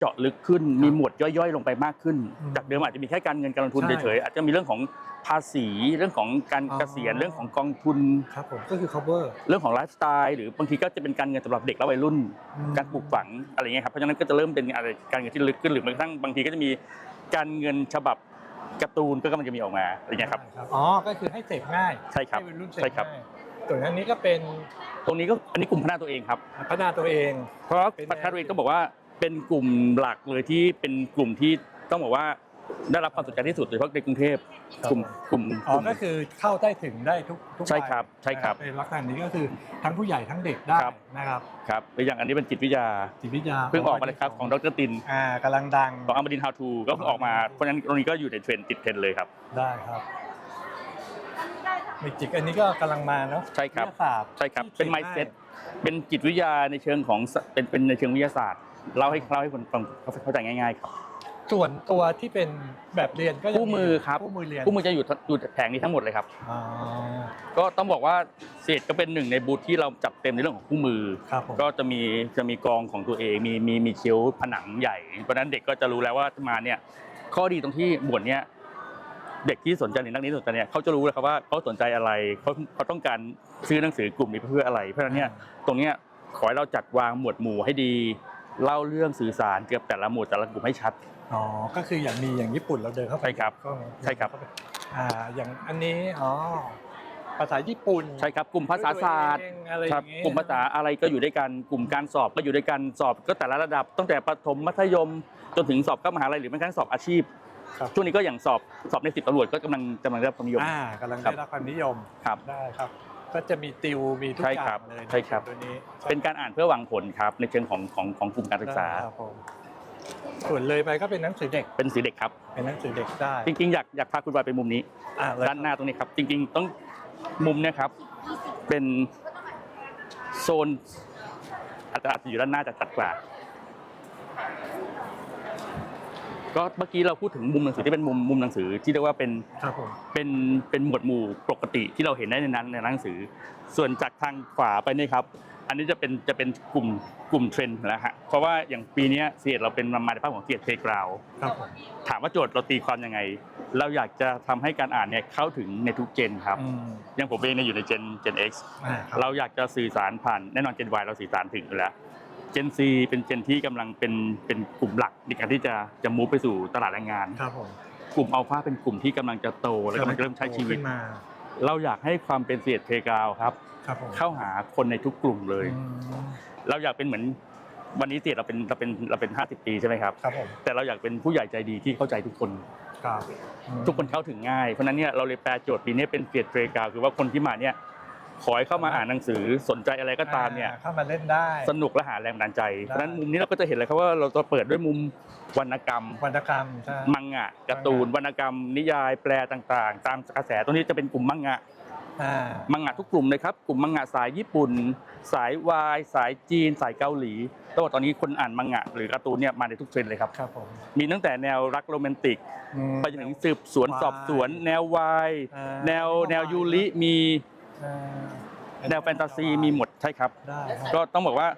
เจาะลึกขึ้นมีหมวดย่อยๆ ลงไปมากขึ้นอืมจากเดิมอาจจะมีแค่การเงินการลงทุนใช่เฉยๆอาจจะมีเรื่องของภาษีเรื่องของการอ๋อเกษียณเรื่องของกองทุนครับผมก็คือ cover เรื่องของไลฟ์สไตล์หรือบางทีก็จะเป็นการเงินสำหรับเด็กและวัยรุ่นอืมการปลูกฝังอะไรเงี้ยครับเพราะฉะนั้นก็จะเริ่มเป็นอะไรการเงินที่ลึกขึ้นหรือแม้กระทั่งบางทีก็จะมีการเงินฉบับการ์ตูนก็กำลังจะมีออกมาอะไรเงี้ยครับได้อ๋อก็คือให้เสพง่ายใช่ครับให้วัยรุ่นเสพใช่ครับง่ายส่วนอันนี้ก็เป็นตรงนี้ก็อันนี้กลุ่มพัฒนาตัวเองครับพัฒนาตัวเอง เพราะว่าเป็นแนวพัฒนาตัวเองต้องบอกว่า เป็นกลุ่มหลักเลยที่เป็นกลุ่มที่ต้องบอกว่าได้รับความสนใจที่สุดโดยเฉพาะในกรุงเทพกลุ่มกลุ่มอ๋อก็คือเข้าได้ถึงได้ทุกทุกใช่วัยครับใช่ครับเป็นลักษณะนี้ก็คือทั้งผู้ใหญ่ทั้งเด็กได้ครับนะครับครับหรืออย่างอันนี้เป็นจิตวิทยาจิตวิทยาเพิ่งออกมาเลยครับของดรตินอ่ากำลังดังของอมรินทร์ How to ก็เพิ่งออกมาเพราะฉะนั้นตรงนี้ก็อยู่ในเทรนด์ติดเทรนด์เลยครับได้ครับเมจิกอันนี้ก็กำลังมาเนาะใช่ครับวิทยาศาสตร์ใช่ครับที่เป็นขีย mindset ได้เป็นจิตวิทยาในเชิงของสเป็นเป็นในเชิงวิทยาศาสตร์ เล่าให้เล่าให้คนฟังเข้าใจง่ายๆครับส่วนตัวที่เป็นแบบเรียนก็ยังคู่มือครับคู่มือเรียนผู้มือจะอยู่อยู่แผงนี้ทั้งหมดเลยครับอ๋อก็ต้องบอกว่าเศษก็เป็นหนึ่งในบูธที่เราจัดเต็มในเรื่องของคู่มือครับผมก็จะมีจะมีกองของตัวเองมีมีมีเคิ้วผนังใหญ่เพราะฉะนั้นเด็กก็จะรู้แล้วว่ามาเนี่ย ข้อดีตรงที่หมวดเนี้ยเด็กที่สนใจหรือนักเรียนที่สนใจเนี่ยเขาจะรู้เลยครับว่าเขาสนใจอะไรเขาเขาต้องการซื้อหนังสือกลุ่มนี้เพื่ออะไร เพราะฉะนั้นเนี่ยตรงเนี้ยขอให้เราจัดวางหมวดหมู่ให้ดี เล่าเรื่องสื่อสารเกี่ยวกับแต่ละหมวดแต่ละกลุ่มให้ชัด อ๋อ ก็คืออย่างมีอย่างญี่ปุ่นเราเดินเข้าไปใช่ครับก็ใช่ครับอ่า อย่างอันนี้ อ๋อ ภาษาญี่ปุ่นใช่ครับกลุ่มภาษาศาสตร์ ด้วยตัวเองอะไรอครับย่างเงี้ย กลุ่มภาษาอะไรก็อยู่ด้วยกันกลุ่มการสอบก็อยู่ด้วยกันสอบก็แต่ละระดับตั้งแต่ประถมมัธยม จนถึงสอบเข้ามหาลัยหรือแม้กระทั่งสอบอาชีพครับ ช่วงนี้ก็อย่างสอบสอบในสิบตำรวจก็กำลังกำลังได้รับความนิยม อ่ากำลังครัได้บรับความนิยมครับ ได้ครับ ก็จะมีติวมีทุกใช่อย่าครับงเลยใช่ครับ ตัวนี้เป็นการอ่านเพื่อหวังผลครับ ในเชิงของของของกลุ่มการศึกษาได้ครับผมส่วนเลยไปก็เป็นหนังสือเด็กเป็นสีเด็กครับ เป็นหนังสือเด็กได้จริงๆ อยากอยากพาคุณบอยไปมุมนี้ อ่าเลยด้านหน้าตรงนี้ครับ จริงๆ ต้องมุมเนี้ยครับ เป็นโซนอาจจะอาจจะอยู่ด้านหน้าจะชัดกว่า ก็เมื่อกี้เราพูดถึงมุมหนังสือที่เป็นมุมมุมหนังสือที่เรียกว่าเป็นครับผมเป็นเป็นหมวดหมู่ปกติที่เราเห็นได้ในนั้นในหนังสือ ส่วนจากทางขวาไปนี่ครับ อันนี้จะเป็นจะเป็นกลุ่มกลุ่มเทรนด์แล้วฮะเพราะว่าอย่างปีเนี้เสียเราเป็นมาในภาพของเสียเพลกราวครับผมถามว่าโจทย์เราตีความยังไง เราอยากจะทำให้การอ่านเนี่ยเข้าถึงในทุกเจนครับ อืมอย่างผมเองเนี่ยอยู่ในเจน Gen X อ่าครับ เราอยากจะสื่อสารผ่านแน่นอน Gen Y เราสื่อสารถึงอยู่แล้ว Gen C เป็นเจนที่กำลังเป็นเป็นกลุ่มหลักในการที่จะจะมูฟไปสู่ตลาดแรงงาน ครับผมกลุ่มอัลฟาเป็นกลุ่มที่กำลังจะโตและกำลังจะเริ่มใช้ชีวิต ขึ้นมาเราอยากให้ความเป็นเสียดเพกาวครับ ครับผมเข้าหาคนในทุกกลุ่มเลย อืมเราอยากเป็นเหมือนวันนี้เสียดเราเป็นเราเป็นเราเป็น50ปีใช่ไหมครับ ครับผมแต่เราอยากเป็นผู้ใหญ่ใจดีที่เข้าใจทุกคน ครับอืมทุกคนเข้าถึงง่ายเพราะฉะนั้นเนี่ยเราเลยแปลโจทย์ปีนี้เป็นเฟียดเพลกาวคือว่าคนที่มาเนี่ย ขอให้เข้ามาอ่านหนังสือสนใจอะไรก็ตามเนี่ยอ่เข้ามาเล่นได้ สนุกและหาแรงบันดาลใจได้เพราะฉะนั้นมุมนี้เราก็จะเห็นเลยครับว่าเราจะเปิดด้วยมุมวรรณกรรม วรรณกรรมใช่มังงะการ์ตูนวรรณกรรม นิยายแปลต่างๆ ตามกระแสตรงนี้จะเป็นกลุ่มมังงะอ่ามังงะทุกกลุ่มเลยครับกลุ่มมังงะสายญี่ปุ่น สายวาย สายจีน สายเกาหลีต้องบอกตอนนี้คนอ่านมังงะหรือการ์ตูนเนี่ยมาในทุกเทรนด์เลยครับ ครับผมมีตั้งแต่แนวรักโรแมนติก อืม ไปจนถึงสืบสวนวาย สอบสวน แนววาย อ่าแนวแนวยูริมีอ่า แนวแฟนตาซีมีหมดใช่ครับ ได้ครับก็ต้องบอกว่า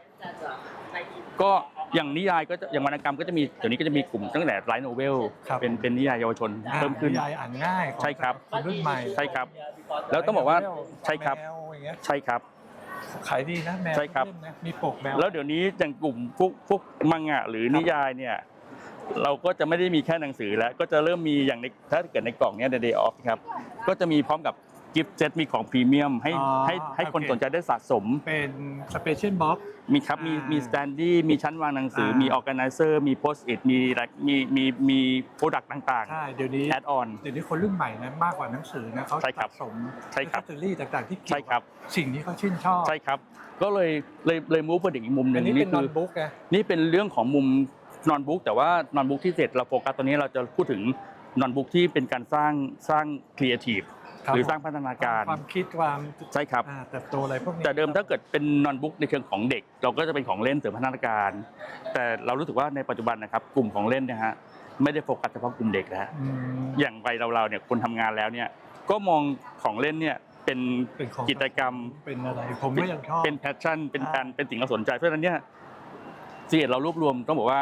ก็อย่างนิยายก็จะอย่างวรรณกรรมก็จะมีเดี๋ยวนี้ก็จะมีกลุ่มตั้งแต่ไลท์โนเวลครับ เป็นเป็นนิยายเยาวชนอ่าเพิ่มขึ้น นิยายอ่านง่ายของใช่ครับคนรุ่นใหม่ใช่ครับ แล้วต้องบอกว่าใช่ครับ แมวอย่างเงี้ยใช่ครับ ขายดีนะแมวใช่ครับ เล่มนะมีปกแมวแล้วเดี๋ยวนี้อย่างกลุ่มพวกพวกมังงะหรือนิยายเนี่ยเราก็จะไม่ได้มีแค่หนังสือแล้วก็จะเริ่มมีอย่างในถ้าเกิดในกล่องเนี้ย The Day Off ครับก็จะมีพร้อมกับ กิฟต์เซตมีของพรีเมียมให้อ๋อให้ให้คนโอเค สนใจได้สะสม เป็นสเปเชียลบ็อก มีครับมีอ่ามีมีสแตนดี้มีชั้นวางหนังสือ อ่ามี มีออแกไนเซอร์มีโพสต์อิทมีอะไรมีมีมีโปรดักต์ต่างใช่ เดี๋ยวนี้ ๆแอดออน เดี๋ยวนี้คนรุ่นใหม่นะมากกว่าหนังสือนะเขาใช่ครับสะสมใช่ครับแอคเซสซอรี่ต่างๆที่เกี่ยวใช่ครับสิ่งที่เขาชื่นชอบใช่ครับ ก็เลยเลยเลยมูฟไปถึงอีกมุมหอันึ่นงนี้เป็นนคือนบุ๊กไง นี่เป็นเรื่องของมุมนอนบุ๊กแต่ว่านอนบุ๊กที่เสร็จเราโฟกัสตอนนี้เราจะพูดถึงนอนบุ๊กที่เป็นการสร้างสร้างครีเอทีฟครับ หรือสร้างพัฒนาการความคิดความใช่ครับอ่าเติบโตอะไรพวกนี้แต่เดิมถ้าเกิดเป็นนอนบุ๊กในเชิงของเด็ก เราก็จะเป็นของเล่นเสริมพัฒนาการ แต่เรารู้สึกว่าในปัจจุบันนะครับกลุ่มของเล่นเนะฮะไม่ได้โฟกัสเฉพาะกลุ่มเด็กแล้วอืมอย่างวัยเราๆเนี่ยคนทำงานแล้วเนี่ยก็มองของเล่นเนี่ยเป็นเป็นของกิจกรรมเป็นอะไรผมก็ยังชอบเป็นแพชชั่นเป็นอ่าการเป็นสิ่งเราสนใจเพราะฉะนั้นเนี่ยซีเอ็ดเรารวบรวมต้องบอกว่า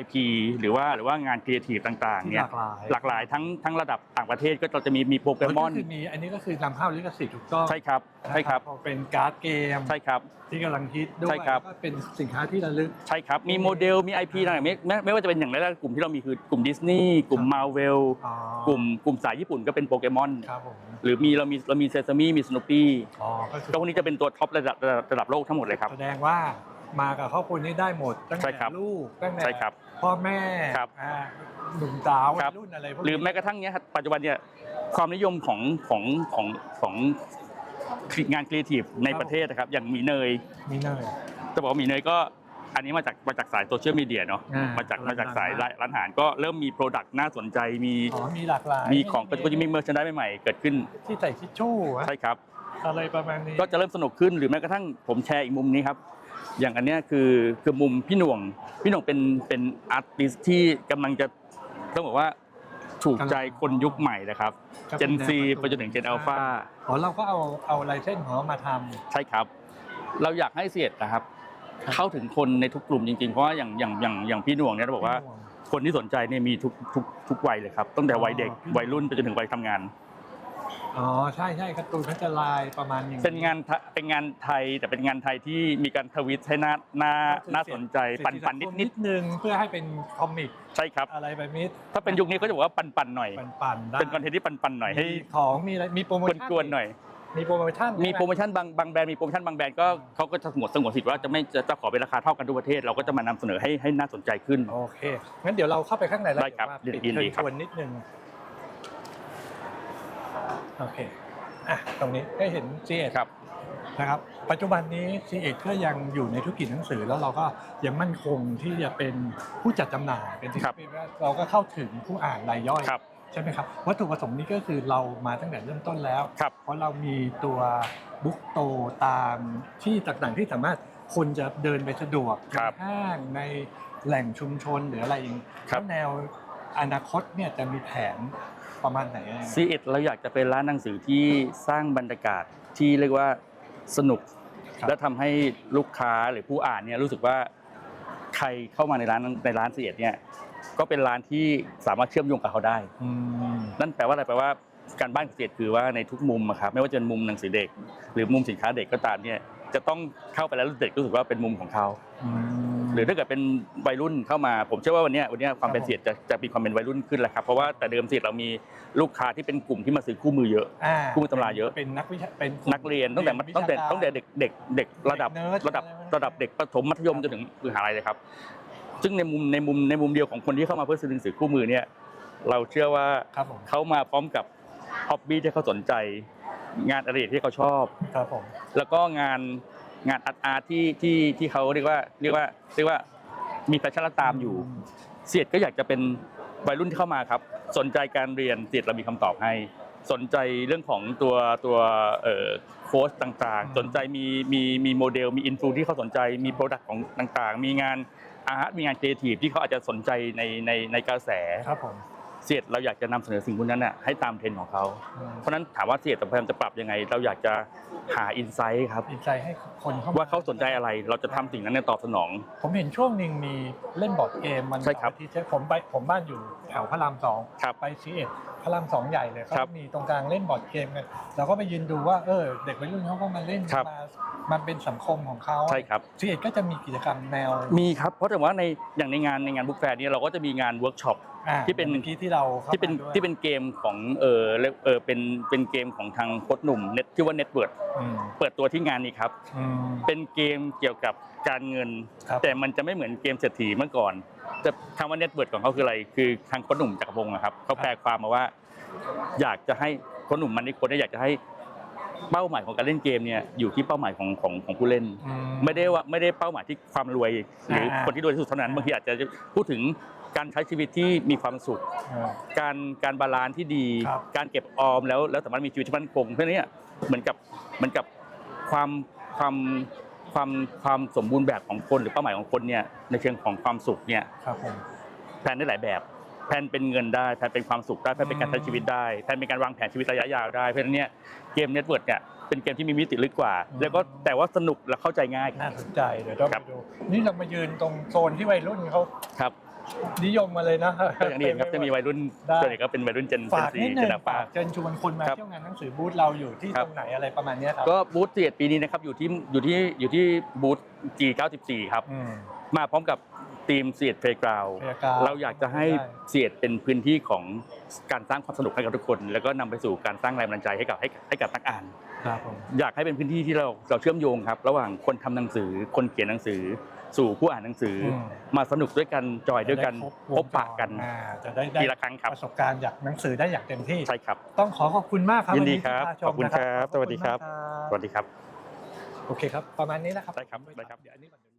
IP หรือว่าหรือว่างานครีเอทีฟต่างๆที่เนี่หยลากหลายหลากหลายทั้งทั้งระดับต่างประเทศก็เราจะมีมีโปเกมอนก็คือมีอันนี้ก็คือนำเข้าลิขสิทธิ์ถูกต้องใช่ครับใช่ครับนะเป็นการ์ดเกมใช่ครับที่กำลังฮิตด้วยใช่ครับแล้วก็เป็นสินค้าที่ระลึกใช่ครับมีโมเดลมี IP ต่างๆไม่ไม่ไม่ว่าจะเป็นอย่างแรกๆกลุ่มที่เรามีคือกลุ่มดิสนีย์กลุ่มครับมาเวลอ๋อกลุ่มกลุ่มสายญี่ปุ่นก็เป็นโปเกมอนครับผมหรือมีเรามีเรามีเซซามิมีสโนปี้อ๋อก็คือก็พวกนี้จะเป็นตัวท็อประดับระดับระดับโลกทั้งหมดเลยครับแสดงว่า มากับครอบครัวนี้ได้หมดตั้งใช่แต่ครับลูกตั้งแต่ใช่ครับพ่อแม่ครับอ่าหนุ่มสาวควัรัยบรุ่นอะไรพวกหรือนี้แม้กระทั่งเนี้ยครับปัจจุบันเนี่ยความนิยมของของของของงานครีเอทีฟในประเทศนะครับ อย่างหมีเนย มีเนย จะบอกว่าหมีเนยก็อันนี้มาจากมาจากสายโซเชียลมีเดียเนาะอ่าม มาจากมาจากร้านสายร้านร้านอาหารก็เริ่มมีโปรดักต์น่าสนใจมีอ๋อมีหลากหลายมีของก็จะมีเมอร์ชนได้ใหม่ๆเกิดขึ้นที่ใส่ทิชชู่อะใช่ครับ อะไรประมาณนี้ก็จะเริ่มสนุกขึ้นหรือแม้กระทั่งผมแชร์อีกมุมนี้ครับ อย่างอันเนี้ยคือคือมุมพี่หน่วง พี่หน่วงเป็นเป็นอาร์ติสที่กำลังจะต้องบอกว่าถูกใจคนยุคใหม่นะครับก็เจป็นแวซีการ์ตูไปจนถึงเจนอัลฟาอ๋อเราก็เอาเอาลายเส้นของเขามาทำใช่ครับ เราอยากให้เสียดนะครับ ครับเข้าถึงคนในทุกกลุ่มจริงๆ เพราะว่าอย่างอย่างอย่างอย่างพี่หน่วงเนี่ยเราบอกว่าพี่หน่วงคนที่สนใจเนี่ยมีทุกทุกทุกวัยเลยครับตั้งแต่วัยเด็กอ๋อพี่หน่วงวัยรุ่นไปจนถึงวัยทำงาน อ๋อใช่ใช่การ์ตูนเขาจะลายประมาณอย่าง เป็นงานทะเป็นงานไทยแต่เป็นงานไทยที่มีการทวิตให้น่าน่าก็คือน่าสนใจเสียดปันสีปันสังคมนิดนึงเพื่อให้เป็นคอมิกๆใช่ครับ อะไรแบบนี้ถ้าเป็นยุคนี้ก็จะบอกว่าปันปันๆหน่อย ปั่นๆได้เป็นคอนเทนต์ที่ปันปันๆหน่อยให้มีของมีอะไรมีโปรโมชั่นกวนๆหน่อย มีโปรโมชั่นมีโปรโมชั่นบางบางแบรนด์มีโปรโมชั่นบางแบรนด์ก็เขาก็จะสงวนสงวนสิทธิ์ว่าจะไม่จะจะขอเป็นราคาเท่ากันทุกประเทศเราก็จะมานำเสนอให้ให้น่าสนใจขึ้น โอเคงั้นเดี๋ยวเราเข้าไปข้างในแล้วได้ครับเดี๋ยวมาปิดยินดีเชิญครับ ชวนนิดนึง โอเคอะตรงนี้ได้เห็น c ีเอ็ครับนะครับ ปัจจุบันนี้ c ีเอ็ก็ยังอยู่ในธุรกิจหนังสือแล้วเราก็ยังมั่นคงที่จะเป็นผู้จัดจำหน่ายเป็นที่ครับเราก็เข้าถึงผู้อ่านรายย่อยครับใช่ไหมครับวัตถุประสงค์นี้ก็คือเรามาตั้งแต่เริ่มต้นแล้ว ครับ เพราะเรามีตัวบุ๊กโตตามที่ต่างๆที่สามารถคนจะเดินไปสะดวกครับในห้างในแหล่งชุมชนหรืออะไรอย่างครับ แล้วแนวอนาคตเนี่ยจะมีแผน ประมาณไหนอะไรยังไงซีเอ็ดเราอยากจะเป็นร้านหนังสือที่สร้างบรรยากาศที่เรียกว่าสนุกครับและทำให้ลูกค้าหรือผู้อ่านเนี่ยรู้สึกว่าใครเข้ามาในร้านในร้านซีเอ็ดเนี่ยก็เป็นร้านที่สามารถเชื่อมโยงกับเขาได้ อืม นั่นแปลว่าอะไรแปลว่าการบ้านเกษตรคือว่าในทุกมุมอะครับไม่ว่าจะเป็นมุมหนังสือเด็ก หรือมุมสินค้าเด็กก็ตามเนี่ยจะต้องเข้าไปแล้วเด็กรู้สึกว่าเป็นมุมของเขา อืม หรือถ้าเกิดเป็นวัยรุ่นเข้ามา ผมเชื่อว่าวันเนี้ยวันเนี้ยความเป็นครับผมเสียดจะจะมีความเป็นวัยรุ่นขึ้นแหละครับเพราะว่าแต่เดิมเสียดเรามีลูกค้าที่เป็นกลุ่มที่มาซื้อคู่มือเยอะ อ่าคู่มือตำราเยอะ เป็นนักวิชาเป็นนักเรียนตั้งแต่มัธวิชาตั้งแต่การตั้งแต่เด็กเด็กเด็กระดับเด็กเนิร์ดระดับอะไรระดับเด็กประถมมัธยมจนถึงมหาลัยเลยครับ ซึ่งในมุมในมุมในมุมเดียวของคนที่เข้ามาเพื่อซื้อหนังสือคู่มือเนี่ยเราเชื่อว่า ครับผมเขามาพร้อมกับฮอบบี้ที่เขาสนใจ งานอดิเรกที่เขาชอบ ครับผม แล้วก็งาน งานอาร์ตอาร์ตที่ที่ที่เขาเรียกว่าเรียกว่าเรียกว่ามีแฟชั่นและตามอยู่ เสียดก็อยากจะเป็นวัยรุ่นที่เข้ามาครับ สนใจการเรียนเสียดเรามีคำตอบให้ สนใจเรื่องของตัวตัวเอ่อโค้ชต่างอืมๆสนใจมีมีมีโมเดลมีอินฟูที่เขาสนใจมีโปรดักต์ของต่างๆ มีงานอาร์ตมีงานครีเอทีฟที่เขาอาจจะสนใจในในในกระแสครับผม เสียดเราอยากจะนำเสนอสิ่งพวกนั้นน่ะให้ตามเทรนด์ของเขาอืมเพราะฉะนั้นถามว่าเสียดกับพยายามจะปรับยังไง เราอยากจะหาอินไซต์ครับอินใจให้คนเข้ามาว่าเขาสนใจอะไร เราจะทำสิ่งนั้นในตอบสนอง ผมเห็นช่วงหนึ่งมีเล่นบอร์ดเกมมันใช่ครับเสาร์อาที่ใช่ผมไปผมบ้านอยู่แถวพระรามสองครับไปซีเอ็ดพระรามสองใหญ่เลยเขาครับมีตรงกลางเล่นบอร์ดเกมกันเราก็ไปยืนดูว่าเออเด็กวัยรุ่นเขาก็มาเล่นครับมามันเป็นสังคมของเขาใช่ครับซีเอ็ดก็จะมีกิจกรรมแนวมีครับเพราะแต่ว่าในอย่างในงานในงานบุ๊กแฟร์นี้เราก็จะมีงานเวิร์กช็อป อ่าที่เป็น มื่อกี้ที่เราข้าที่เป็นมาด้วยที่เป็นเกมของเออเรียกเออเป็นเป็นเกมของทางโค้ชหนุ่มเน็ตที่ว่าเน็ตเวิร์ดอืมเปิดตัวที่งานนี้ครับ อืม เป็นเกมเกี่ยวกับการเงิน ครับ แต่มันจะไม่เหมือนเกมเศรษฐีเมื่อก่อนแต่คำว่าเน็ตเวิร์ดของเขาคืออะไร คือทางโค้ชหนุ่มจักรพงศ์นะครับเขาแปลความมาว่า อยากจะให้โค้ชหนุ่มมันนี่โค้ชเนี่ยอยากจะให้เป้าหมายของการเล่นเกมเนี่ยอยู่ที่เป้าหมายของของของผู้เล่น อื ไม่ได้ว่าไม่ได้เป้าหมายที่ความรวย หรืออ่าคนที่รวยที่สุดเท่านั้นบางทีอาจจะพูดถึง การใช้ชีวิตที่มีความสุขอ่าการการบาลานซ์ที่ดี ครับ การเก็บออมแล้วแล้วสามารถมีชีวิตที่มั่นคงเพราะฉะนั้นเนี่ยเหมือนกับเหมือนกับความความความความสมบูรณ์แบบของคนหรือเป้าหมายของคนเนี่ยในเชิงของความสุขเนี่ย ครับผมแผนได้หลายแบบแผนเป็นเงินได้แผนเป็นความสุขได้แผนเป็นการใช้ชีวิตได้แผนเป็นการวางแผนชีวิตระยะยาวได้ เพราะฉะนั้นเนี่ยเกมเน็ตเวิร์ดเนี่ยเป็นเกมที่มีมิติลึกกว่า อืม แล้วก็แต่ว่าสนุกและเข้าใจง่าย น่าสนใจเดี๋ยวต้องครัไปบ ดู นี่เรามายืนตรงโซนที่วัยรุ่นเขาครับ นิยมมาเลยนะ ก็อย่างที่เห็นครับจะมีวัยรุ่นได้ ส่วนใหญ่ก็เป็นวัยรุ่นเจนฝากซีนิดเจนึงนอัลฟาฝากเชิญชวนคนมาครับเที่ยวงานหนังสือบูธเราอยู่ที่ครับตรงไหนอะไรประมาณเนี้ยครับก็บูธเสียดปีนี้นะครับอยู่ที่อยู่ที่อยู่ที่บูธ G94 ครับ อืม มาพร้อมกับทีมเสียดเพลย์กราว Playground เราอยากจะให้ได้ เสียดเป็นพื้นที่ของการสร้างความสนุกให้กับทุกคน แล้วก็นำไปสู่การสร้างแรงบันดาลใจให้กับให้ให้กับนักอ่าน ครับผม อยากให้เป็นพื้นที่ที่เราเราเชื่อมโยงครับ ระหว่างคนทำหนังสือคนเขียนหนังสือ สู่ผู้อ่านหนังสืออม มาสนุกด้วยกันจอยด้วยกันจะไครพบปะกัน อ่าจะได้ได้ทีละครั้งครับ ประสบการณ์จากหนังสือได้อย่างเต็มที่ ใช่ครับ ต้องขอขอบคุณมากครับยินดีวัที่ครับพาชมขอบคุณนะครับสวัสดีครับ ขอณมากสวัสดีครับ โอเคครับ ประมาณนี้นะครับได้ครับได้ครับ เดี๋ยวอันนี้ก่อน